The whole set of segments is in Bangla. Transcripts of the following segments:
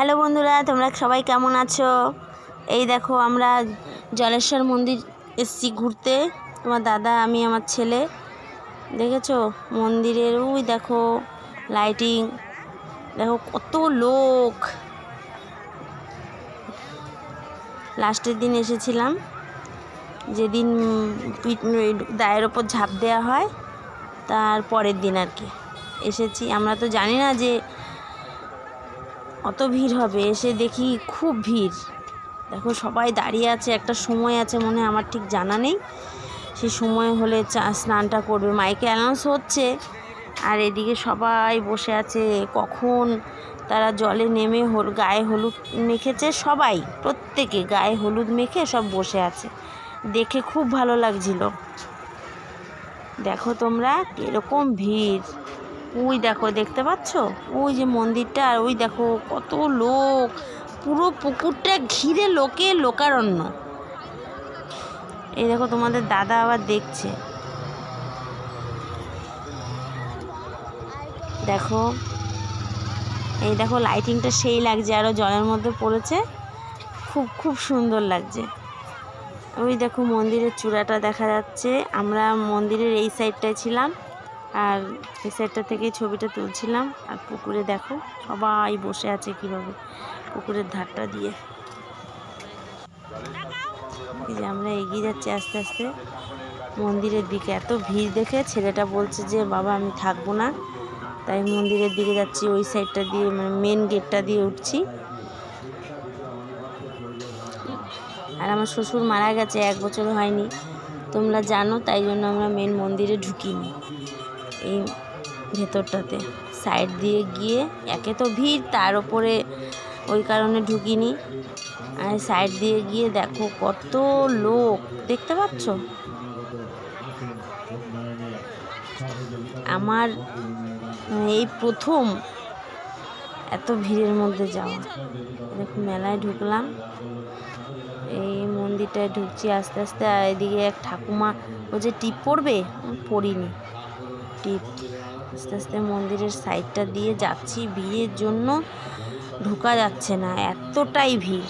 হ্যালো বন্ধুরা, তোমরা সবাই কেমন আছো? এই দেখো, আমরা জলেশ্বর মন্দির এসছি ঘুরতে। তোমার দাদা, আমি, আমার ছেলে। দেখেছ? মন্দিরের ওই দেখো লাইটিং দেখো, কত লোক। লাস্টের দিন এসেছিলাম। যেদিন দায়ের ওপর ঝাঁপ দেওয়া হয়, তার পরের দিন আর কি। এসেছি। আমরা তো জানি না যে অত ভিড় হবে, এসে দেখি খুব ভিড়। দেখো সবাই দাঁড়িয়ে আছে, একটা সময় আছে মনে হয়, আমার ঠিক জানা নেই। সে সময় হলে চা, স্নানটা করবে। মাইকে অ্যানাউন্স হচ্ছে, আর এদিকে সবাই বসে আছে। কখন তারা জলে নেমে হল, গায়ে হলুদ মেখেছে সবাই, প্রত্যেকে গায়ে হলুদ মেখে সব বসে আছে। দেখে খুব ভালো লাগছিল। দেখো তোমরা, কীরকম ভিড়। ওই দেখো, দেখতে পাচ্ছ? ওই যে মন্দিরটা, আর ওই দেখো কত লোক। পুরো পুকুরটা ঘিরে লোকে লোকারণ্য। এই দেখো তোমাদের দাদা আবার দেখছে। দেখো, এই দেখো লাইটিংটা সেই লাগছে আরও জলের মধ্যে পড়েছে। খুব খুব সুন্দর লাগছে। ওই দেখো মন্দিরের চূড়াটা দেখা যাচ্ছে। আমরা মন্দিরের এই সাইডটায় ছিলাম। আর এই সাইডটা থেকে ছবিটা তুলছিলাম। আর পুকুরে দেখো, সবাই বসে আছে কীভাবে পুকুরের ধারটা দিয়ে। এই যে আমরা এগিয়ে যাচ্ছি আস্তে আস্তে। মন্দিরের দিকে এত ভিড় দেখে ছেলেটা বলছে যে, বাবা, আমি থাকব না। তাই মন্দিরের দিকে যাচ্ছি, ওই সাইডটা দিয়ে মানে মেন গেটটা দিয়ে উঠছি। আর আমার শ্বশুর মারা গেছে, এক বছর হয়নি। তোমরা জানো, তাই জন্য আমরা মেন মন্দিরে ঢুকিনি। এই ভেতরটাতে। সাইড দিয়ে গিয়ে একে তো ভিড়, তার ওপরে ওই কারণে ঢুকিনি। আর সাইড দিয়ে গিয়ে দেখো কত লোক, দেখতে পাচ্ছ? আমার এই প্রথম এত ভিড়ের মধ্যে যাওয়া। দেখো মেলায় ঢুকলাম। এই মন্দিরটায় ঢুকছি আস্তে আস্তে এদিকে এক ঠাকুমা, ও যে টিপ পড়বে পড়িনি। টিপ আস্তে আস্তে মন্দিরের সাইডটা দিয়ে যাচ্ছি। ভিড়ের জন্য ঢোকা যাচ্ছে না, এতটাই ভিড়।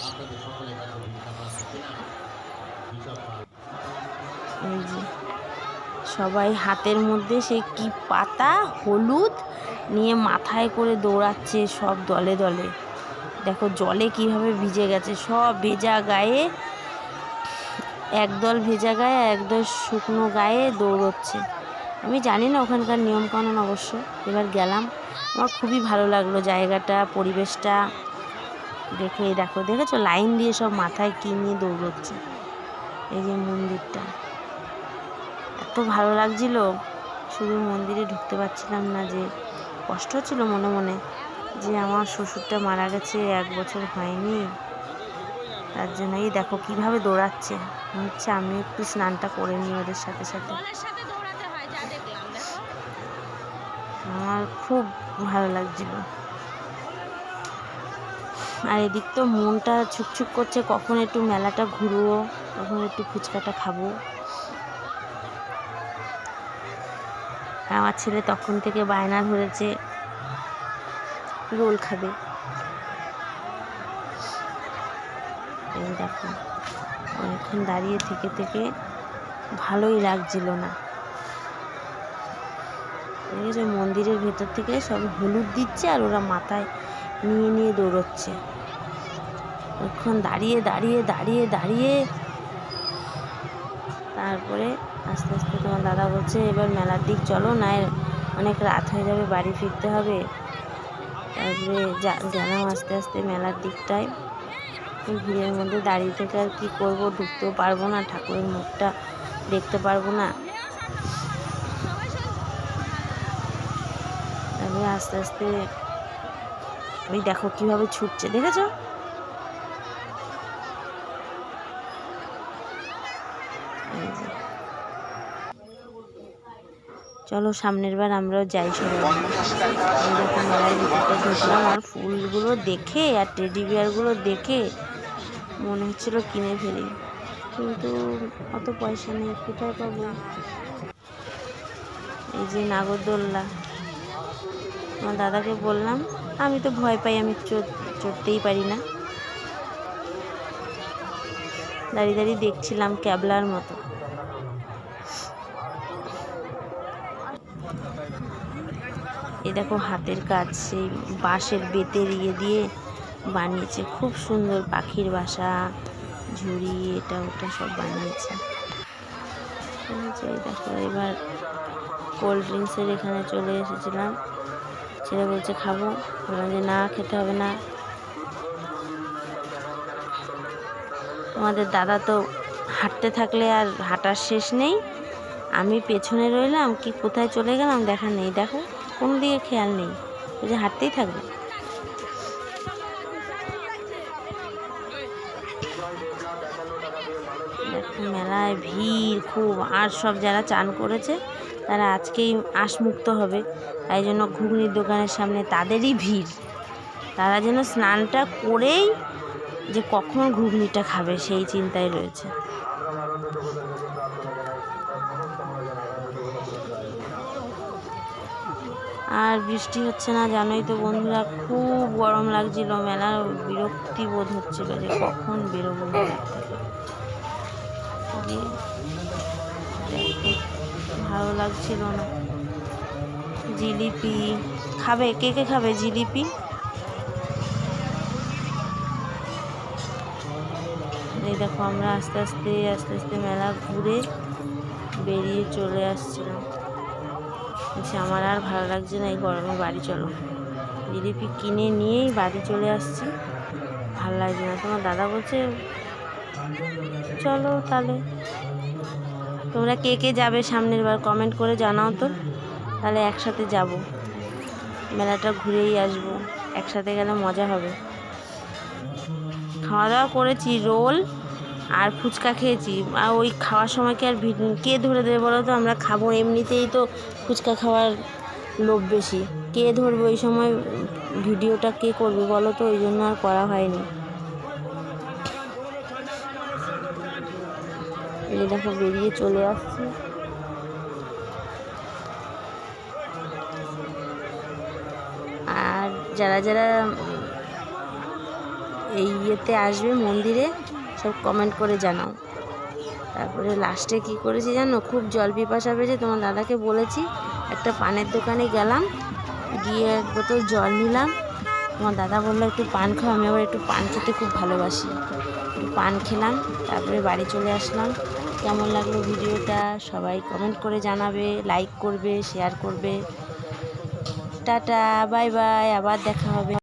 সবাই হাতের মধ্যে সেই কি পাতা, হলুদ নিয়ে মাথায় করে দৌড়াচ্ছে সব দলে দলে। দেখো জলে কীভাবে ভিজে গেছে, সব ভেজা গায়ে, একদল ভেজা গায়ে একদল শুকনো গায়ে দৌড়চ্ছে। আমি জানি না ওখানকার নিয়মকানুন অবশ্য। এবার গেলাম। আমার খুবই ভালো লাগল জায়গাটা, পরিবেশটা। দেখে দেখো, দেখেছ? লাইন দিয়ে সব মাথায় কী নিয়ে দৌড়চ্ছে। এই যে মন্দিরটা। এত ভালো লাগছিল। শুধু মন্দিরে ঢুকতে পারছিলাম না যে, কষ্ট হচ্ছিল মনে মনে যে, আমার শ্বশুরটা মারা গেছে, এক বছর হয়নি। তার জন্য, এই দেখো, কীভাবে দৌড়াচ্ছে। হচ্ছে আমি একটু স্নানটা করে নিই ওদের সাথে সাথে। আমার খুব ভালো লাগছিল। আর এদিক তো মনটা ছুকছুক করছে, কখন একটু মেলাটা ঘুরবো, কখন একটু ফুচকাটা খাব। আমার ছেলে তখন থেকে বায়না ধরেছে, রোল খাবে। এই দেখো, অনেকক্ষণ দাঁড়িয়ে থেকে থেকে ভালোই লাগছিল না। দেখেছ মন্দিরের ভেতর থেকে সব হলুদ দিচ্ছে আর ওরা মাথায় নিয়ে নিয়ে দৌড়চ্ছে। অনেকক্ষণ দাঁড়িয়ে দাঁড়িয়ে দাঁড়িয়ে দাঁড়িয়ে। তারপরে আস্তে আস্তে তোমার দাদা বলছে, এবার মেলার দিক চলো না অনেক রাত হয়ে যাবে, বাড়ি ফিরতে হবে। তারপরে গেলাম আস্তে আস্তে মেলার দিকটায়। ভিড়ের মধ্যে দাঁড়িয়ে থেকে আর কী করব, ঢুকতেও পারব না, ঠাকুরের মুখটা দেখতে পারব না। তারপরে আস্তে আস্তে ওই দেখো কীভাবে ছুটছে, দেখেছ? চলো সামনের বার আমরাও যাই সবাই। ঢুকলাম আর ফুলগুলো দেখে আর টেডি বিয়ারগুলো দেখে মনে হচ্ছিল কিনে ফেলি। কিন্তু অত পয়সা নেই, কোথায় পাবো? এই যে নাগরদোল্লা আমার দাদাকে বললাম, আমি তো ভয় পাই, আমি চড়- চড়তেই পারি না। দাঁড়িয়ে দাঁড়িয়ে দেখছিলাম ক্যাবলার মতো। এই দেখো হাতের কাজ, সেই বাঁশের বেতের ইয়ে দিয়ে বানিয়েছে। খুব সুন্দর পাখির বাসা, ঝুড়ি, এটা ওটা সব বানিয়েছে। দেখো, এবার কোল্ড ড্রিঙ্কসের এখানে চলে এসেছিলাম। ছেলে বলছে খাব। বললাম যে না, খেতে হবে না। তোমাদের দাদা তো হাঁটতে থাকলে আর হাঁটার শেষ নেই। আমি পেছনে রইলাম, কি কোথায় চলে গেলাম দেখা নেই। দেখো, কোনো দিকে খেয়াল নেই। ওই যে হাঁটতেই থাকবে। মেলায় ভিড়, খুব আর সব যারা চান করেছে, তারা আজকেই আশমুক্ত হবে। তাই জন্য ঘুগনির দোকানের সামনে তাদেরই ভিড়। তারা যেন স্নানটা করেই যে কখন ঘুগনিটা খাবে সেই চিন্তায় রয়েছে। আর বৃষ্টি হচ্ছে না জানোই তো বন্ধুরা, খুব গরম লাগছিল, মেলার বিরক্তি বোধ হচ্ছিল যে কখন বেরোবো ভালো লাগছিল না। জিলিপি। খাবে? কে কে খাবে জিলিপি? এই দেখো আমরা আস্তে আস্তে আস্তে আস্তে মেলা ঘুরে বেরিয়ে চলে আসছিলাম। বলছি, আমার আর ভালো লাগছে না, এই গরমে বাড়ি চলো। জিলিপি কিনে নিয়েই বাড়ি চলে আসছি। ভালো লাগছে না। তোমার দাদা বলছে, চলো তাহলে। তোমরা কে কে যাবে সামনের বার কমেন্ট করে জানাও তো। তাহলে একসাথে যাব। মেলাটা ঘুরেই আসব। একসাথে গেলে মজা হবে। খাওয়া দাওয়া করেছি, রোল আর ফুচকা খেয়েছি। আর ওই খাওয়ার সময় কি আর কে ধরে দেবে বলো তো? আমরা খাব। এমনিতেই তো ফুচকা খাওয়ার লোভ বেশি। কে ধরবে? ওই সময় ভিডিওটা কে করবে বলো তো? ওই জন্য আর করা হয়নি। এই দেখো বেরিয়ে চলে আসছি। যারা যারা এই ইয়েতে আসবে মন্দিরে, সব কমেন্ট করে জানাও। তারপরে লাস্টে কি করেছি জানো? খুব জল পিপাসা পেয়েছে, তোমার দাদাকে বলেছি, একটা পানের দোকানে গেলাম, গিয়ে এক বোতল জল নিলাম। তোমার দাদা বলল, একটু পান খাও, আমি আবার একটু পান খেতে খুব ভালোবাসি। একটু পান খেলাম, তারপরে বাড়ি চলে আসলাম। কেমন লাগল ভিডিওটা? সবাই কমেন্ট করে জানাবে লাইক করবে শেয়ার করবে। টাটা বাই বাই আবার দেখা হবে।